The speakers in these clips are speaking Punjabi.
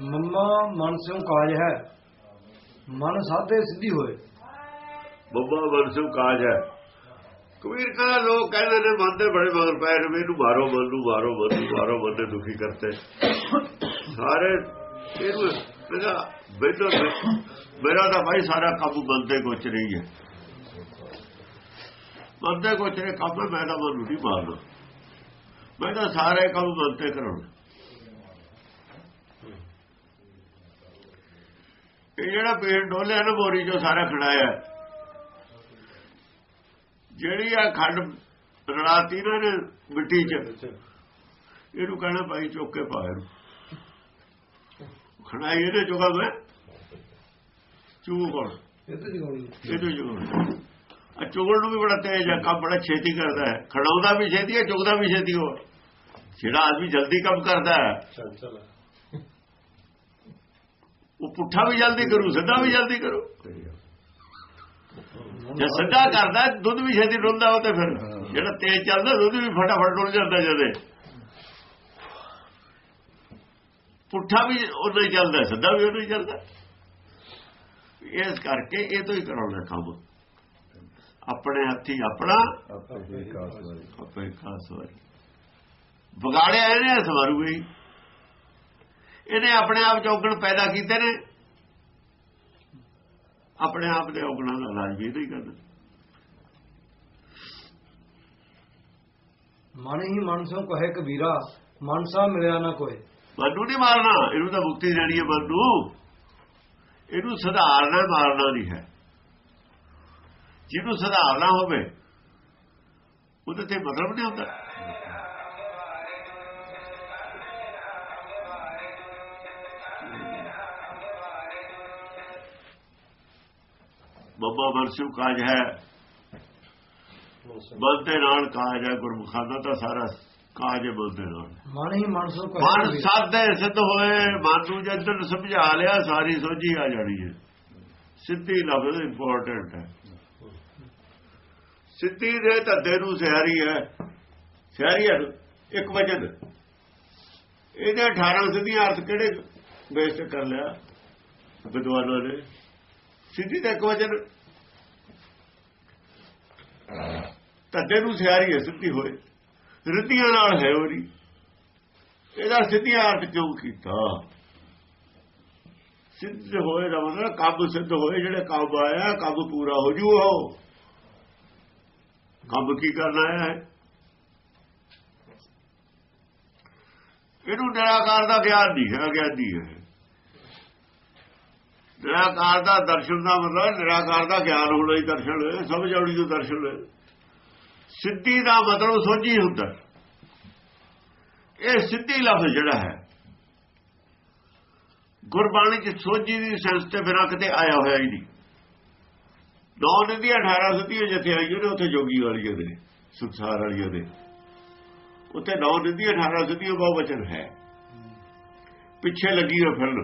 ਮੰਮਾ, ਮਨ ਸਿਉ ਕਾਜ ਹੈ। ਮਨ ਸਾਧੇ ਸਿੱਧੀ ਹੋਏ। ਬੱਬਾ ਮਨਸੂ ਕਾਜ ਹੈ। ਕਬੀਰ ਕਹਿੰਦਾ, ਲੋਕ ਕਹਿੰਦੇ ਨੇ, ਮਨ ਦੇ ਬੜੇ ਮਗਰ ਪਏ ਨੇ, ਮੈਨੂੰ ਮਾਰੋ, ਮਨ ਨੂੰ ਮਾਰੋ, ਮਨ ਨੂੰ ਮਾਰੋ, ਮਨ ਨੇ ਦੁਖੀ ਕਰਤੇ। ਸਾਰੇ ਇਹਨੂੰ ਕਹਿੰਦਾ ਬੇਟੋ ਮੇਰਾ ਤਾਂ ਭਾਈ ਸਾਰਾ ਕੰਮ ਬੰਦੇ ਦੇ ਕੋਚ ਰਹੀ ਹੈ। ਬੰਦੇ ਦੇ ਕੋਚ ਰੇ ਕੰਮ ਮੈਂ ਤਾਂ ਮਨ ਨੂੰ ਨਹੀਂ ਮਾਰਨਾ। ਮੈਂ ਤਾਂ ਸਾਰੇ ਕੰਮ ਮਨ ਤੇ ਕਰਾਉਣਾ। ਇਹ ਜਿਹੜਾ ਪੇੜ ਡੋਲਿਆ ਨਾ ਬੋਰੀ ਜੋ ਸਾਰਾ ਖੜਾਇਆ ਜਿਹੜੀ ਆ ਖੰਡ ਰਲਾਤੀ ਨਾ ਇਹਨੇ ਮਿੱਟੀ 'ਚ ਇਹਨੂੰ ਕਹਿਣਾ ਭਾਈ ਚੁੱਕ ਕੇ ਪਾ ਇਹਨੂੰ। ਖੜਾਈ ਇਹਨੇ ਚੁਗਾ ਮੈਂ ਚੂਹ ਕੋਲ। ਇਹ ਤਾਂ ਜਗਾਉਣੀ ਆ ਚੁਗਣ ਨੂੰ ਵੀ ਬੜਾ ਤੇਜ਼ ਹੈ ਕੰਮ ਬੜਾ ਛੇਤੀ ਕਰਦਾ ਹੈ। ਖੜਾਉਂਦਾ ਵੀ ਛੇਤੀ ਹੈ ਚੁਗਦਾ ਵੀ ਛੇਤੀ ਹੋ ਜਿਹੜਾ ਆਦਮੀ ਜਲਦੀ ਕੰਮ ਕਰਦਾ ਹੈ ਚੱਲ ਚੱਲ। ਉਹ ਪੁੱਠਾ ਵੀ ਜਲਦੀ ਕਰੂ ਸਿੱਧਾ ਵੀ ਜਲਦੀ ਕਰੂ। ਜੇ ਸਿੱਧਾ ਕਰਦਾ ਦੁੱਧ ਵੀ ਛੇਤੀ ਡੁੱਲਦਾ ਉਹ ਤੇ ਫਿਰ ਜਿਹੜਾ ਤੇਜ਼ ਚੱਲਦਾ ਦੁੱਧ ਵੀ ਫਟਾਫਟ ਡੁੱਲ ਜਾਂਦਾ ਜਦੇ। ਪੁੱਠਾ ਵੀ ਉਦੋਂ ਹੀ ਚੱਲਦਾ ਸਿੱਧਾ ਵੀ ਉਦੋਂ ਹੀ ਚੱਲਦਾ। ਇਸ ਕਰਕੇ ਇਹ ਤੋਂ ਹੀ ਕਰਾਉਣਾ ਕੰਮ। ਆਪਣੇ ਹੱਥੀ ਆਪਣਾ ਆਪੇ ਖਾਸ ਵਾਰੀ ਵਿਗਾੜਿਆ ਇਹਨੇ ਸਵਾਰੂ ਹੀ। ਇਹਨੇ ਆਪਣੇ ਆਪ ਚੌਗਣ ਪੈਦਾ ਕੀਤੇ ਨੇ। ਆਪਣੇ ਆਪ ਦੇ ਔਗਣਾਂ ਦਾ ਇਲਾਜ ਵੀ ਨਹੀਂ ਕਰਦਾ ਮਨ ਹੀ ਮਨ ਸਿਉ ਕਹੇ ਕਬੀਰਾ ਮਨ ਸਾ ਮਿਲਿਆ ਨਾ ਮਨ ਨੂੰ ਨਹੀਂ ਮਾਰਨਾ ਇਹਨੂੰ ਤਾਂ ਮੁਕਤੀ ਦੇਣੀ ਹੈ ਨੂੰ ਇਹਨੂੰ ਸੁਧਾਰਨਾ ਮਾਰਨਾ ਨਹੀਂ ਹੈ। ਜਿਹਨੂੰ ਸੁਧਾਰਨਾ ਹੋਵੇ ਉਹਦੇ ਤੇ ਮਤਲਬ ਨਹੀਂ ਹੁੰਦਾ। ਬੱਬਾ ਮਰਸੂ ਕਾਜ ਹੈ। ਦੇ ਨਾਲ ਕਾਜ ਹੈ ਗੁਰਮੁਖਾਂ ਦਾ ਤਾਂ ਸਾਰਾ ਕਾਜ ਹੈ ਦੇ ਨਾਲ ਮਨ ਹੀ ਮਨ ਕਹੇ ਮਨ ਕਬੀਰਾ। ਸਾਧੇ ਹੋਏ ਮਨ ਨੂੰ ਜਦੋਂ ਸਮਝਾ ਲਿਆ ਸਾਰੀ ਸੋਝੀ ਆ ਜਾਣੀ ਹੈ। ਸਿੱਧੀ ਲਫ਼ਜ਼ ਇੰਪੋਰਟੈਂਟ ਹੈ। ਸਿੱਧੀ ਦੇ ਧੱਦੇ ਨੂੰ ਸਿਆਰੀ ਹੈ। ਸਿਆਰੀ ਹੈ ਇੱਕ ਵਚਨ। ਇਹਦੇ 18 ਸਿੱਧੀਆਂ ਅਰਥ ਕਿਹੜੇ ਬੇਸ ਕਰ ਲਿਆ? ਵਿਦਵਾਨਾਂ ਨੇ। ਸਿੱਧੀ ਦਾ ਇੱਕ ਵਚਨ ਧੱਡੇ ਨੂੰ ਸਿਆਰੀ ਹੈ, ਸਿੱਧੀ ਹੋਏ। ਰਿੱਧੀਆਂ ਨਾਲ ਹੈ ਉਹਦੀ। ਇਹਦਾ ਸਿੱਧੀਆਂ ਅਰਥ ਕਿਉਂ ਕੀਤਾ? ਸਿੱਧ ਹੋਏ ਦਾ ਮਤਲਬ ਕੰਮ ਸਿੱਧ ਹੋਏ, ਜਿਹੜੇ ਕੰਮ ਆਇਆ ਕੰਮ ਪੂਰਾ ਹੋ ਜੂ ਉਹ। ਕੰਮ ਕੀ ਕਰਨਾ ਹੈ? ਇਹਨੂੰ ਨਿਰਾਕਾਰ ਦਾ ਗਿਆਨ ਨਹੀਂ ਹੈ, ਅਗਿਆਨੀ ਹੈ। ਨਿਰਾਕਾਰ ਦਾ ਦਰਸ਼ਨ ਦਾ ਮਤਲਬ ਨਿਰਾਕਾਰ ਦਾ ਗਿਆਨ ਹੋਣਾ ਹੀ ਦਰਸ਼ਨ, ਸਮਝ ਆਉਣੀ ਜੋ ਦਰਸ਼ਨ। ਹੈ ਸਿੱਧੀ ਦਾ ਮਤਲਬ ਸੋਝੀ ਹੁੰਦਾ। ਇਹ ਸਿੱਧੀ ਲਫ਼ਜ਼ ਜਿਹੜਾ ਹੈ, ਗੁਰਬਾਣੀ ਚ ਸੋਝੀ ਦੀ ਸੈਂਸ ਤੇ ਬਿਨਾਂ ਕਿਤੇ ਆਇਆ ਹੋਇਆ ਹੀ ਨਹੀਂ। ਨੌ ਨਦੀਆਂ 18 ਸਦੀਆਂ ਜਿੱਥੇ ਆਈਆਂ ਨੇ, ਉੱਥੇ ਜੋਗੀ ਵਾਲੀਆਂ ਦੇ ਸੰਸਾਰ ਵਾਲੀਆਂ ਦੇ ਉੱਥੇ ਨੌ ਨਦੀਆਂ 18 ਸਦੀਆਂ ਬਹੁ ਵਚਨ ਹੈ। ਪਿੱਛੇ ਲੱਗੀ ਹੋਈ ਫਿਲਮ।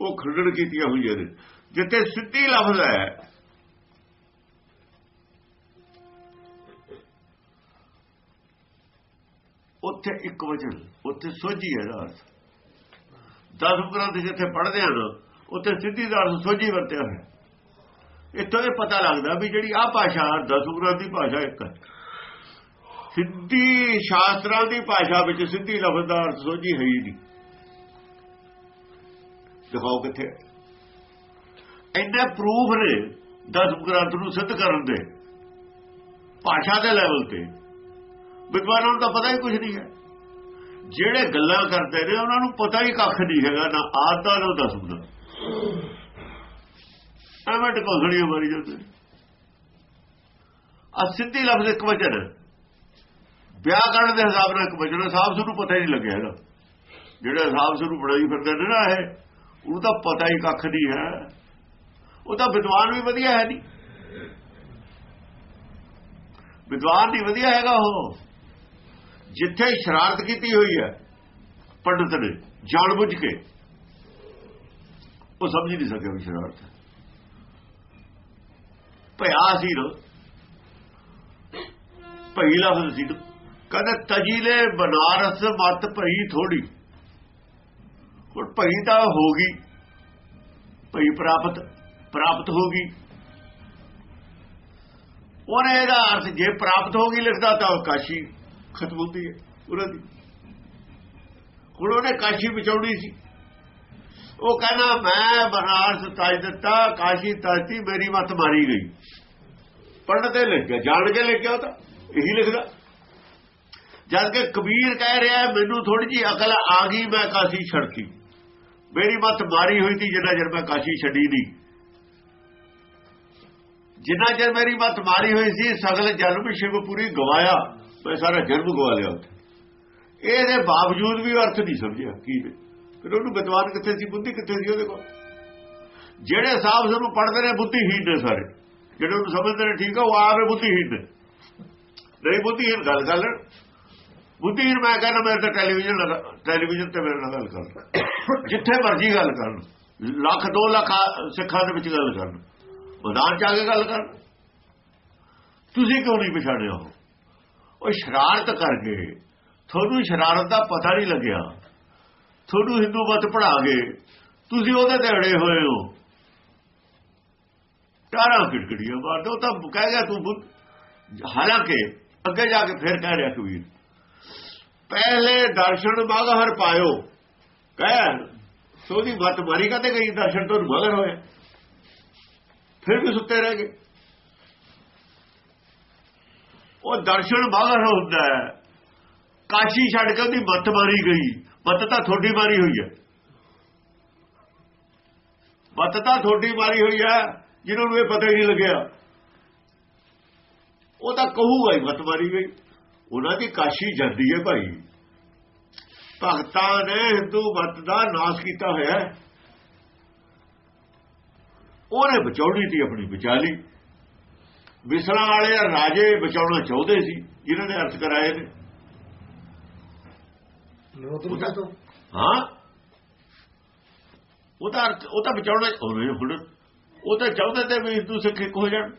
ਉਹ ਖੰਡਨ ਕੀਤੀਆਂ ਹੋਈਆਂ ਨੇ। ਜਿੱਥੇ ਸਿੱਧੀ ਲਫ਼ਜ਼ ਹੈ। ਉੱਥੇ ਇੱਕ ਵਚਨ, ਉੱਥੇ ਸੋਝੀ ਹੈ ਦਾ ਅਰਥ। ਦਸ ਗ੍ਰੰਥ ਜਿੱਥੇ ਪੜ੍ਹਦੇ ਹਨ ਉੱਥੇ ਸਿੱਧੀ ਦਾ ਅਰਥ ਸੋਝੀ ਵਰਤਿਆ ਹੋਇਆ। ਇੱਥੋਂ ਇਹ ਪਤਾ ਲੱਗਦਾ ਵੀ ਜਿਹੜੀ ਆ ਭਾਸ਼ਾ, ਦਸ ਗ੍ਰੰਥ ਦੀ ਭਾਸ਼ਾ ਇੱਕ ਹੈ। ਸਿੱਧੀ ਸ਼ਾਸਤਰਾਂ ਦੀ ਭਾਸ਼ਾ ਵਿੱਚ ਸਿੱਧੀ ਲਫ਼ਜ਼ ਦਾ ਅਰਥ ਸੋਝੀ ਹੈ ਹੀ ਨਹੀਂ। ਦਿਖਾਓ ਕਿੱਥੇ ਇੰਨੇ ਪ੍ਰੂਫ ਨੇ ਦਸਮ ਗ੍ਰੰਥ ਨੂੰ ਸਿੱਧ ਕਰਨ ਦੇ, ਭਾਸ਼ਾ ਦੇ ਲੈਵਲ ਤੇ। ਵਿਦਵਾਨਾਂ ਨੂੰ ਤਾਂ ਪਤਾ ਹੀ ਕੁਝ ਨਹੀਂ ਹੈ। ਜਿਹੜੇ ਗੱਲਾਂ ਕਰਦੇ ਨੇ, ਉਹਨਾਂ ਨੂੰ ਪਤਾ ਹੀ ਕੱਖ ਨਹੀਂ ਹੈਗਾ, ਨਾ ਆਦਾ ਨਾ ਦਾ। ਐਵੇਂ ਟਕੋਸੜੀਆਂ ਮਾਰੀ ਜਾਂਦੇ ਨੇ। ਆ ਸਿੱਧੀ ਲਫ਼ਜ਼ ਇੱਕ ਵਚਨ ਵਿਆਹ ਕਰਨ ਦੇ ਹਿਸਾਬ ਨਾਲ ਇੱਕ ਵਚਨ ਸਾਫ਼ ਨੂੰ ਪਤਾ ਹੀ ਨਹੀਂ ਲੱਗਿਆ ਹੈਗਾ। ਜਿਹੜੇ ਸਾਫ਼ ਨੂੰ ਬਣਾਈ ਫਿਰਦੇ ਨੇ ਨਾ ਇਹ ਉਹਨੂੰ ਤਾਂ ਪਤਾ ਹੀ ਕੱਖ ਨਹੀਂ ਹੈ। ਉਹ ਤਾਂ ਵਿਦਵਾਨ ਵੀ ਵਧੀਆ ਹੈ ਨਹੀਂ। ਵਿਦਵਾਨ ਨਹੀਂ ਵਧੀਆ ਹੈਗਾ ਉਹ। ਜਿੱਥੇ ਸ਼ਰਾਰਤ ਕੀਤੀ ਹੋਈ ਹੈ, ਪੰਡਤ ਨੇ ਜਾਣ ਬੁੱਝ ਕੇ। ਉਹ ਸਮਝ ਨਹੀਂ ਸਕਿਆ ਵੀ ਸ਼ਰਾਰਤ ਹੈ। ਭਇਆ ਸੀ ਨਾ ਭਈ ਲਫ਼ਜ਼ ਸੀ ਨਾ। ਕਹਿੰਦਾ ਤਜੀਲੇ ਬਨਾਰਸ ਮਤ ਭਈ ਥੋੜੀ। ਹੁਣ ਭਈ ਤਾਂ ਹੋ ਗਈ। ਭਈ ਪ੍ਰਾਪਤ ਪ੍ਰਾਪਤ ਹੋ ਗਈ। ਉਹਨੇ ਇਹਦਾ ਅਰਥ ਜੇ ਪ੍ਰਾਪਤ ਹੋ ਗਈ ਲਿਖਦਾ ਤਾਂ ਉਹ ਕਾਸ਼ੀ ਖਤਮ ਹੁੰਦੀ ਹੈ ਉਹਨਾਂ ਦੀ। ਹੁਣ ਉਹਨੇ ਕਾਸ਼ੀ ਬਚਾਉਣੀ ਸੀ। ਉਹ ਕਹਿੰਦਾ, ਮੈਂ ਬਨਾਰਸ ਤਾਜ ਦਿੱਤਾ, ਕਾਸ਼ੀ ਤਾਜਤੀ ਮੇਰੀ ਮੱਤ ਮਾਰੀ ਗਈ। ਪੜ੍ਹਨ ਤੇ ਲਿਖਿਆ ਜਾਣ ਕੇ ਲਿਖਿਆ ਉਹ ਤਾਂ, ਇਹੀ ਲਿਖਦਾ। ਜਦ ਕਿ ਕਬੀਰ ਕਹਿ ਰਿਹਾ, ਮੈਨੂੰ ਥੋੜੀ ਜੀ ਅਕਲ ਆ ਗਈ, ਮੈਂ ਕਾਸ਼ੀ ਛੜਤੀ ਮੇਰੀ ਮੱਤ ਮਾਰੀ ਹੋਈ ਸੀ ਜਿੰਨਾ ਚਿਰ ਮੈਂ ਕਾਸ਼ੀ ਛੱਡੀ ਨਹੀਂ। ਜਿੰਨਾ ਚਿਰ ਮੇਰੀ ਮੱਤ ਮਾਰੀ ਹੋਈ ਸੀ, ਸਗਲ ਜਨਮ ਸ਼ਿਵ ਪੂਰੀ ਗਵਾਇਆ, ਮੈਂ ਸਾਰਾ ਜਨਮ ਗਵਾ ਲਿਆ ਉੱਥੇ। ਇਹਦੇ ਬਾਵਜੂਦ ਵੀ ਅਰਥ ਨਹੀਂ ਸਮਝਿਆ ਕੀ ਫਿਰ ਉਹਨੂੰ ਵਿਦਵਾਨ ਕਿੱਥੇ ਸੀ, ਬੁੱਧੀ ਕਿੱਥੇ ਸੀ ਉਹਦੇ ਕੋਲ? ਜਿਹੜੇ ਸਾਹਿਬ ਸਾਨੂੰ ਪੜ੍ਹਦੇ ਨੇ ਬੁੱਧੀਹੀਨ ਨੇ ਸਾਰੇ। ਜਿਹੜੇ ਉਹਨੂੰ ਸਮਝਦੇ ਨੇ, ਠੀਕ ਆ, ਉਹ ਆਵੇ ਬੁੱਧੀਹੀਨ ਨੇ। ਨਹੀਂ ਬੁੱਧੀਹੀਨ ਗੱਲ ਕਰ ਲੈਣ। ਬੁੱਧੀਹੀਨ ਮੈਂ ਕਹਿੰਦਾ, ਮੇਰੇ ਤੇ ਟੈਲੀਵਿਜ਼ਨ ਟੈਲੀਵਿਜ਼ਨ ਤੇ ਮੇਰੇ ਨਾਲ ਗੱਲ ਕਰਨ ਜਿੱਥੇ ਮਰਜ਼ੀ ਗੱਲ ਕਰਨ। ਲੱਖ 2 ਲੱਖ ਸਿੱਖਾਂ ਦੇ ਵਿੱਚ ਗੱਲ ਕਰਨ। ਮੈਦਾਨ ਚ ਆ ਕੇ ਗੱਲ ਕਰਨ। ਤੁਸੀਂ ਕਿਉਂ ਨਹੀਂ ਪਛਾਣਿਆ ਉਹ? ਸ਼ਰਾਰਤ ਕਰਕੇ ਤੁਹਾਨੂੰ ਸ਼ਰਾਰਤ ਦਾ ਪਤਾ ਨਹੀਂ ਲੱਗਿਆ। ਤੁਹਾਨੂੰ ਹਿੰਦੂ ਮਤ ਪੜਾ ਗਏ ਤੁਸੀਂ ਉਹਦੇ ਤੇ ਅੜੇ ਹੋਏ ਹੋ। ਟਾਰਾਂ ਕਿੜਕੜੀਆਂ ਮਾਰਦੇ ਉਹ ਤਾਂ ਕਹਿ ਗਿਆ ਤੂੰ ਹਾਲਾਂਕਿ ਅੱਗੇ ਜਾ ਕੇ ਫਿਰ ਕਹਿ ਰਿਹਾ ਕਬੀਰ, ਪਹਿਲੇ ਦਰਸ਼ਨ ਬਾਗ ਹਰ ਪਾਇਓ। ਕਹਿ, ਸੋਦੀ ਮਤ ਮਾਰੀ ਕਦੇ ਗਈ, ਦਰਸ਼ਨ ਤੋਂ ਮਗਰ ਹੋਏ। ਫਿਰ ਵੀ ਸੁੱਤੇ ਰਹਿ ਗਏ। ਉਹ ਦਰਸ਼ਨ ਮਗਰ ਹੁੰਦਾ ਹੈ। ਕਾਸ਼ੀ ਛੱਡ ਕੇ ਉਹਦੀ ਮੱਤ ਮਾਰੀ ਗਈ। ਮੱਤ ਤਾਂ ਥੋੜੀ ਮਾਰੀ ਹੋਈ ਹੈ। ਮੱਤ ਤਾਂ ਥੋੜੀ ਮਾਰੀ ਹੋਈ ਹੈ, ਜਿਹਨਾਂ ਨੂੰ ਇਹ ਪਤਾ ਹੀ ਨਹੀਂ ਲੱਗਿਆ। ਉਹ ਤਾਂ ਕਹੂਗਾ ਹੀ ਮੱਤ ਮਾਰੀ ਗਈ। ਉਹਨਾਂ ਦੀ ਕਾਸ਼ੀ ਜਾਂਦੀ ਹੈ ਭਾਈ। ਭਗਤਾਂ ਨੇ ਹਿੰਦੂ ਮਤ ਦਾ ਨਾਸ਼ ਕੀਤਾ ਹੋਇਆ ਹੈ। ਉਹਨੇ ਬਚਾਉਣੀ ਸੀ ਆਪਣੀ ਬਚਾ ਲਈ ਵਿਸਲਾ ਵਾਲੇ ਰਾਜੇ ਬਚਾਉਣਾ ਚਾਹੁੰਦੇ ਸੀ ਜਿਨ੍ਹਾਂ ਨੇ ਅਰਥ ਕਰਾਏ ਨੇ। ਹਾਂ। ਉਹ ਤਾਂ ਉਹ ਤਾਂ ਬਚਾਉਣਾ ਹੁਣ ਉਹ ਤਾਂ ਚਾਹੁੰਦੇ ਤੇ ਵੀ ਹਿੰਦੂ ਸਿੱਖ ਇੱਕ ਹੋ ਜਾਣ।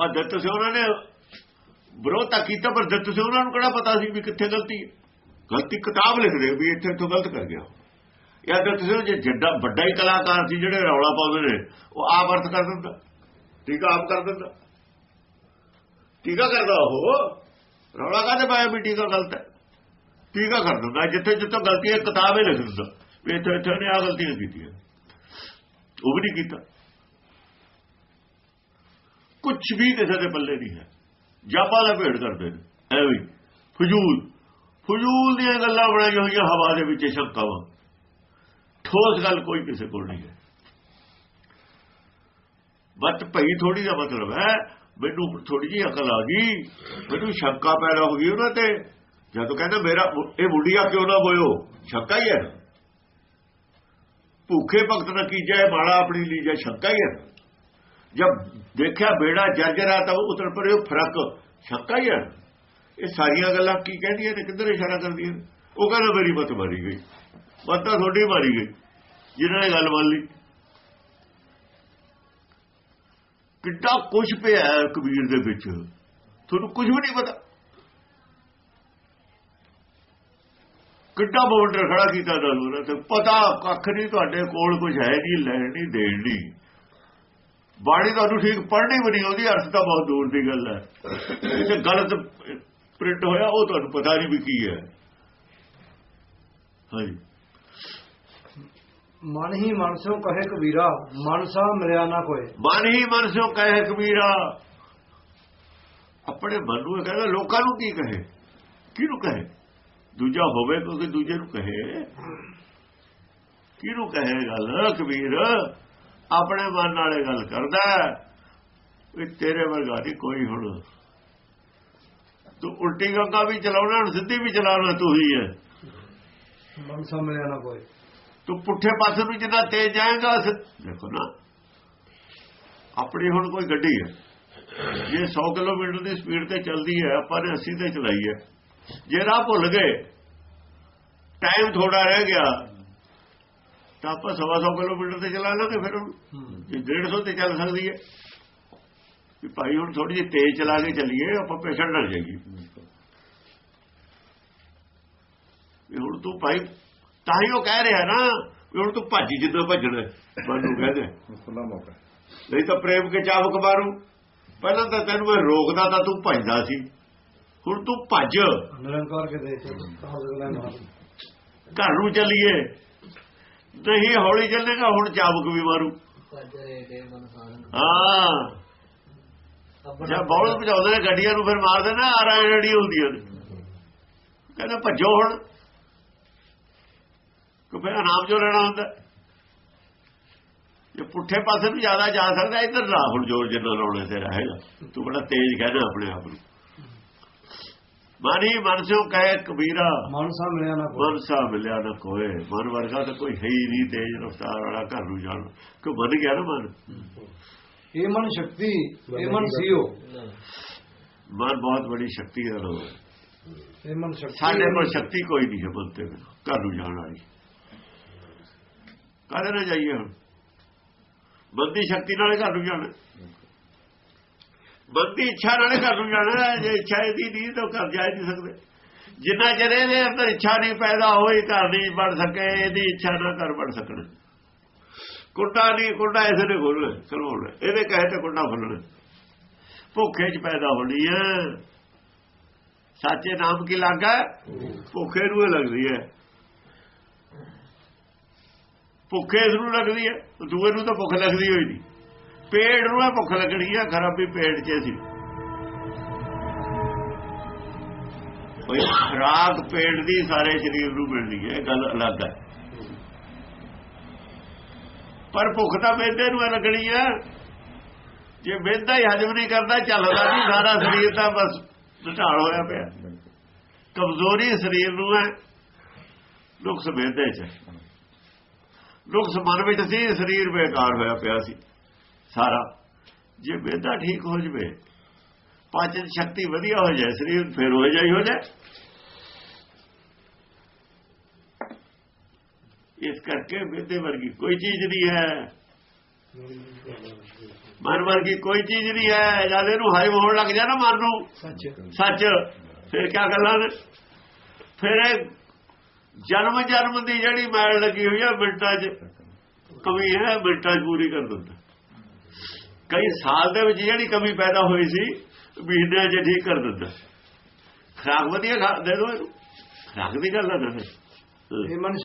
ਆ ਦਿੱਤ ਸੀ ਉਹਨਾਂ ਨੇ। ਵਿਰੋਧ ਤਾਂ ਕੀਤਾ, ਪਰ ਦਿੱਤ ਸੀ ਉਹਨਾਂ ਨੂੰ ਕਿਹੜਾ ਪਤਾ ਸੀ ਵੀ ਕਿੱਥੇ ਗਲਤੀ ਹੈ? ਗਲਤੀ ਕਿਤਾਬ ਲਿਖਦੇ ਵੀ ਇੱਥੇ ਤੋਂ ਗਲਤ ਕਰ ਗਿਆ। ਯਾ ਦਿੱਤ ਸੀ ਜੇ ਜੱਡਾ ਵੱਡਾ ਹੀ ਕਲਾਕਾਰ ਸੀ ਜਿਹੜੇ ਰੌਲਾ ਪਾਉਂਦੇ ਨੇ, ਉਹ ਆਪ ਅਰਥ ਕਰ ਦਿੰਦਾ। ਟੀਕਾ ਆਪ ਕਰ ਦਿੰਦਾ। ਟੀਕਾ ਕਰਦਾ ਉਹ। ਰੌਲਾ ਕਾਹਦੇ ਪਾਇਆ ਵੀ ਟੀਕਾ ਗਲਤ ਹੈ ਟੀਕਾ ਕਰ ਦਿੰਦਾ। ਜਿੱਥੇ ਜਿੱਥੇ ਗਲਤੀ ਹੈ ਕਿਤਾਬ ਹੀ ਲਿਖ ਦਿੰਦਾ ਵੀ ਇੱਥੇ ਇੱਥੇ ਨੇ ਆ ਗਲਤੀਆਂ ਕੀਤੀਆਂ ਉਹ ਵੀ ਨਹੀਂ ਕੀਤਾ। ਕੁਝ ਵੀ ਕਿਸੇ ਦੇ ਪੱਲੇ ਨਹੀਂ ਹੈ। ਜਾਪਾ ਦਾ ਭੇੜ ਕਰਦੇ ਨੇ ਐਵੇਂ ਫਜ਼ੂਲ ਫਜ਼ੂਲ ਦੀਆਂ ਗੱਲਾਂ ਬਣਾਈਆਂ ਹੋਈਆਂ ਹਵਾ ਦੇ ਵਿੱਚ ਸ਼ੰਕਾਵਾਂ। ਠੋਸ ਗੱਲ ਕੋਈ ਕਿਸੇ ਕੋਲ ਨਹੀਂ ਹੈ। ਬਤ ਭਈ ਥੋੜੀ ਦਾ ਮਤਲਬ ਹੈ, ਮੈਨੂੰ ਥੋੜੀ ਜਿਹੀ ਅਕਲ ਆ ਗਈ, ਮੈਨੂੰ ਸ਼ੰਕਾ ਪੈਦਾ ਹੋ ਗਈ ਉਹਨਾਂ ਤੇ। ਜਦੋਂ ਕਹਿੰਦਾ ਮੇਰਾ ਇਹ ਬੁੱਢੀਆ ਕਿਉਂ ਨਾ ਬੋਇਓ ਸ਼ੰਕਾ ਹੀ ਹੈ ਭੁੱਖੇ ਭਗਤ ਨਾ ਕੀਜੈ ਮਾੜਾ ਆਪਣੀ ਲੀਜੈ, ਸ਼ੰਕਾ ਹੀ ਹੈ ਜਦ ਦੇਖਿਆ ਬੇੜਾ ਜਰਜਰਾ ਤਾਂ ਉਤਰ ਪਰੇ ਉਹ ਫ਼ਰਕ ਸ਼ੰਕਾ ਹੀ ਹੈ ਇਹ ਸਾਰੀਆਂ ਗੱਲਾਂ ਕੀ ਕਹਿੰਦੀਆਂ ਨੇ, ਕਿੱਧਰ ਇਸ਼ਾਰਾ ਕਰਦੀਆਂ ਨੇ? ਉਹ ਕਹਿੰਦਾ ਮੇਰੀ ਮਤ ਮਾਰੀ ਗਈ। ਮਤ ਤਾਂ ਤੁਹਾਡੀ ਮਾਰੀ ਗਈ। ਜਿਨ੍ਹਾਂ ਨੇ ਗੱਲ ਮੰਨ ਲਈ। ਕਿੱਡਾ ਕੁਝ ਪਿਆ ਕਬੀਰ ਦੇ ਵਿੱਚ। ਤੁਹਾਨੂੰ ਕੁਝ ਵੀ ਨਹੀਂ ਪਤਾ। ਕਿੱਡਾ ਬਾਉਂਡਰ ਖੜਾ ਕੀਤਾ ਤੁਹਾਨੂੰ ਨਾ ਤੇ ਪਤਾ ਕੱਖ ਨਹੀਂ, ਤੁਹਾਡੇ ਕੋਲ ਕੁਝ ਹੈ ਨਹੀਂ, ਲੈਣ ਨਹੀਂ, ਦੇਣ ਨਹੀਂ। ਬਾਣੀ ਤੁਹਾਨੂੰ ਠੀਕ ਪੜ੍ਹਨੀ ਵੀ ਨਹੀਂ ਆਉਂਦੀ ਅਰਥ ਤਾਂ ਬਹੁਤ ਦੂਰ ਦੀ ਗੱਲ ਹੈ। ਜੇ ਗਲਤ ਪ੍ਰਿੰਟ ਹੋਇਆ ਉਹ ਤੁਹਾਨੂੰ ਪਤਾ ਨਹੀਂ ਵੀ ਕੀ ਹੈ। ਹਾਂਜੀ। ਮਨ ਹੀ ਮਨ ਸੋ ਕਹੇ ਕਬੀਰਾ ਮਨ ਸਾ ਮਿਲਿਆ ਨਾ ਕੋਏ ਮਨ ਹੀ ਮਨ ਸਿਓ ਕਹੇ ਕਬੀਰਾ। ਆਪਣੇ ਮਨ ਨੂੰ ਇਹ ਕਹਿੰਦਾ ਲੋਕਾਂ ਨੂੰ ਕੀ ਕਹੇ? ਕਿਹਨੂੰ ਕਹੇ? ਦੂਜਾ ਹੋਵੇ ਕਿਉਂਕਿ ਦੂਜੇ ਨੂੰ ਕਹੇ। ਕਿਹਨੂੰ ਕਹੇ ਗੱਲ? ਕਬੀਰ। ਆਪਣੇ ਮਨ ਨਾਲੇ ਗੱਲ ਕਰਦਾ ਵੀ ਤੇਰੇ ਵਰਗਾ ਨਹੀਂ ਕੋਈ ਹੁਣ। ਤੂੰ ਉਲਟੀ ਗੰਗਾ ਵੀ ਚਲਾਉਣਾ ਹੁਣ ਸਿੱਧੀ ਵੀ ਚਲਾਉਣਾ ਤੂੰ ਹੀ ਹੈ। ਮਨ ਸਾ ਮਿਲਿਆ ਨਾ ਕੋਏ ਤੂੰ ਪੁੱਠੇ ਪਾਸੇ ਨੂੰ ਜਿੰਨਾ ਤੇਜ਼ ਜਾਏਗਾ ਦੇਖੋ ਨਾ ਆਪਣੀ ਹੁਣ ਕੋਈ ਗੱਡੀ ਹੈ। ਜੇ 100 ਕਿਲੋਮੀਟਰ ਦੀ ਸਪੀਡ ਤੇ ਚੱਲਦੀ ਹੈ ਆਪਾਂ ਨੇ 80 ਤੇ ਚਲਾਈ ਹੈ। ਜੇ ਰਾਹ ਭੁੱਲ ਗਏ ਟਾਈਮ ਥੋੜਾ ਰਹਿ ਗਿਆ ਤਾਂ ਆਪਾਂ 100 ਕਿਲੋਮੀਟਰ ਤੇ ਚਲਾ ਲਾਂਗੇ ਫਿਰ। ਉਹਨੂੰ। ਜੇ 150 ਤੇ ਚੱਲ ਸਕਦੀ ਹੈ। ਵੀ ਭਾਈ ਹੁਣ ਥੋੜੀ ਜਿਹੀ ਤੇਜ਼ ਚਲਾ ਕੇ ਚੱਲੀਏ ਆਪਾਂ ਪੇਸ਼ੈਂਟ ਡਰ ਜਾਏਗੀ ਵੀ ਹੁਣ ਤੂੰ ਭਾਈ ਤਾਂ ਹੀ ਉਹ ਕਹਿ ਰਿਹਾ ਨਾ ਵੀ ਹੁਣ ਤੂੰ ਭੱਜ ਜਿੱਦੋਂ ਭੱਜਣਾ ਮੈਨੂੰ ਕਹਿੰਦੇ ਖੁੱਲਾ ਮੌਕਾ। ਨਹੀਂ ਤਾਂ ਪ੍ਰੇਮ ਕੇ ਚਾਬਕ ਮਾਰੂ। ਪਹਿਲਾਂ ਤਾਂ ਤੈਨੂੰ ਮੈਂ ਰੋਕਦਾ ਤਾਂ ਤੂੰ ਭੱਜਦਾ ਸੀ। ਹੁਣ ਤੂੰ ਭੱਜ। ਨਿਰੰਕਾਰ ਕੇ ਦੇ ਘਰ ਨੂੰ ਚੱਲੀਏ। ਨਹੀਂ ਹੌਲੀ ਚੱਲੇਗਾ ਹੁਣ ਚਾਬਕ ਵੀ ਮਾਰੂ। ਹਾਂ। ਜਦ ਬੌਲ ਭਜਾਉਂਦੇ ਨੇ ਗੱਡੀਆਂ ਨੂੰ ਫਿਰ ਮਾਰਦੇ ਨਾ ਆਰਾਂ ਰੜੀ ਹੁੰਦੀਆਂ ਨੇ। ਕਹਿੰਦਾ ਭੱਜੋ ਹੁਣ। ਕਿ ਫਿਰ ਨਾਮ ਜੋ ਲੈਣਾ ਹੁੰਦਾ। ਜੇ ਪੁੱਠੇ ਪਾਸੇ ਨੂੰ ਜ਼ਿਆਦਾ ਜਾ ਸਕਦਾ ਇੱਧਰ ਨਾ ਹੁਣ ਜੋਰ ਜਿੰਨਾ ਲਾਉਣੇ ਤੇ ਰਹੇਗਾ ਤੂੰ ਬੜਾ ਤੇਜ਼ ਕਹਿਣਾ ਆਪਣੇ ਆਪ ਨੂੰ। ਮਾਨੀ ਮਨਸੋਂ ਕਹੇ ਕਬੀਰਾ। ਮਾਨਸਾ ਮਿਲਿਆ ਨਾ ਕੋਈ। ਮਨਸਾ ਮਿਲਿਆ ਨਾ ਕੋਏ ਮਨ ਵਰਗਾ ਤਾਂ ਕੋਈ ਹੈ ਹੀ ਨਹੀਂ ਤੇਜ਼ ਰਫ਼ਤਾਰ ਵਾਲਾ ਘਰ ਨੂੰ ਜਾਣ। ਕਿ ਬਣ ਗਿਆ ਨਾ ਮਨ? ਇਹ ਮਨ ਸ਼ਕਤੀ ਇਹ ਮਨ ਸੀਓ ਮਨ ਬਹੁਤ ਬੜੀ ਸ਼ਕਤੀ ਹੈ। ਇਹ ਮਨ ਸ਼ਕਤੀ ਸਾਡੇ ਕੋਲ ਸ਼ਕਤੀ ਕੋਈ ਨਹੀਂ ਹੈ ਬੰਦੇ ਘਰ ਨੂੰ ਜਾਣ ਵਾਲੀ। ਕਾਹਦੇ ਨਾਲ ਜਾਈਏ ਹੁਣ? ਬੰਦੀ ਸ਼ਕਤੀ ਨਾਲੇ ਘਰ ਨੂੰ ਜਾਣਾ। ਬੰਦੀ ਇੱਛਾ ਨਾਲੇ ਘਰ ਨੂੰ ਜਾਣਾ ਜੇ ਇੱਛਾ ਇਹਦੀ ਨਹੀਂ ਤਾਂ ਘਰ ਜਾ ਨਹੀਂ ਸਕਦੇ। ਜਿੰਨਾ ਚਿਰ ਇਹਦੇ ਅੰਦਰ ਇੱਛਾ ਨਹੀਂ ਪੈਦਾ ਹੋਈ, ਘਰ ਨਹੀਂ ਬਣ ਸਕੇ, ਇਹਦੀ ਇੱਛਾ ਨਾ ਘਰ ਬਣ ਸਕਣ। ਕੁੰਡਾ ਨਹੀਂ, ਕੁੰਡਾ ਇਸੇ ਨੇ ਖੋਲਣਾ ਖੋਲਣਾ ਇਹਦੇ ਕਹੇ ਤੇ ਕੁੰਡਾ ਖੋਲਣਾ ਭੁੱਖੇ ਚ ਪੈਦਾ ਹੋਣੀ ਹੈ ਸੱਚੇ ਨਾਮ ਕੀ ਲਾਗਾ? ਭੁੱਖੇ ਨੂੰ ਹੀ ਲੱਗਦੀ ਹੈ। ਭੁੱਖੇ ਇਸ ਨੂੰ ਲੱਗਦੀ ਹੈ, ਦੂਏ ਨੂੰ ਤਾਂ ਭੁੱਖ ਲੱਗਦੀ ਹੋਈ ਨਹੀਂ। ਪੇੜ ਨੂੰ ਇਹ ਭੁੱਖ ਲੱਗਣੀ ਹੈ ਖਰਾਬੀ ਪੇੜ 'ਚ ਸੀ। ਕੋਈ ਖਰਾਕ ਪੇੜ ਦੀ ਸਾਰੇ ਸਰੀਰ ਨੂੰ ਮਿਲਦੀ ਹੈ ਇਹ ਗੱਲ ਅਲੱਗ ਹੈ ਪਰ ਭੁੱਖ ਤਾਂ ਮੇਦੇ ਨੂੰ ਲੱਗਣੀ ਹੈ ਜੇ ਮੇਦਾ ਹੀ ਹਜਮ ਨਹੀਂ ਕਰਦਾ, ਚੱਲਦਾ ਨਹੀਂ, ਸਾਰਾ ਸਰੀਰ ਤਾਂ ਬਸ ਢਾਲ ਹੋਇਆ ਪਿਆ। ਕਮਜ਼ੋਰੀ ਸਰੀਰ ਨੂੰ ਹੈ, ਨੁਕਸ ਮੇਦੇ 'ਚ। ਨੁਕਸ ਮਨ ਵਿੱਚ ਸੀ, ਸਰੀਰ ਬੇਕਾਰ ਹੋਇਆ ਪਿਆ ਸੀ। ਸਾਰਾ। ਜੇ ਮੇਦਾ ਠੀਕ ਹੋ ਜਵੇ ਪਾਚਨ ਸ਼ਕਤੀ ਵਧੀਆ ਹੋ ਜਾਏ ਸਰੀਰ ਫਿਰ ਹੋ ਜਾਈ ਹੋ ਜਾਏ। ਇਸ ਕਰਕੇ ਮੇਦੇ ਵਰਗੀ ਕੋਈ ਚੀਜ਼ ਨਹੀਂ ਹੈ। ਮਨ ਵਰਗੀ ਕੋਈ ਚੀਜ਼ ਨਹੀਂ ਹੈ। ਜਦ ਇਹਨੂੰ ਹਾਈ ਹੋਣ ਲੱਗ ਜਾ ਨਾ ਮਨ ਨੂੰ ਸੱਚ। ਸੱਚ। ਫਿਰ ਕੀ ਗੱਲਾਂ ਨੇ? ਫਿਰ ਜਨਮ ਜਨਮ ਦੀ ਜਿਹੜੀ ਮੈਲ ਲੱਗੀ ਹੋਈ ਹੈ ਮਿੰਟਾਂ 'ਚ ਕਮੀ ਹੈ ਮਿੰਟਾਂ 'ਚ ਪੂਰੀ ਕਰ ਦਿੰਦਾ। ਕਈ ਸਾਲ ਦੇ ਵਿੱਚ ਜਿਹੜੀ ਕਮੀ ਪੈਦਾ ਹੋਈ ਸੀ ਮਹੀਨਿਆਂ 'ਚ ਠੀਕ ਕਰ ਦਿੰਦਾ। ਖਰਾਕ ਵਧੀਆ ਦੇ ਦੋ ਇਹਨੂੰ। ਖਰਾਕ ਦੀ ਗੱਲ ਨਾ ਇਹ ਮਨ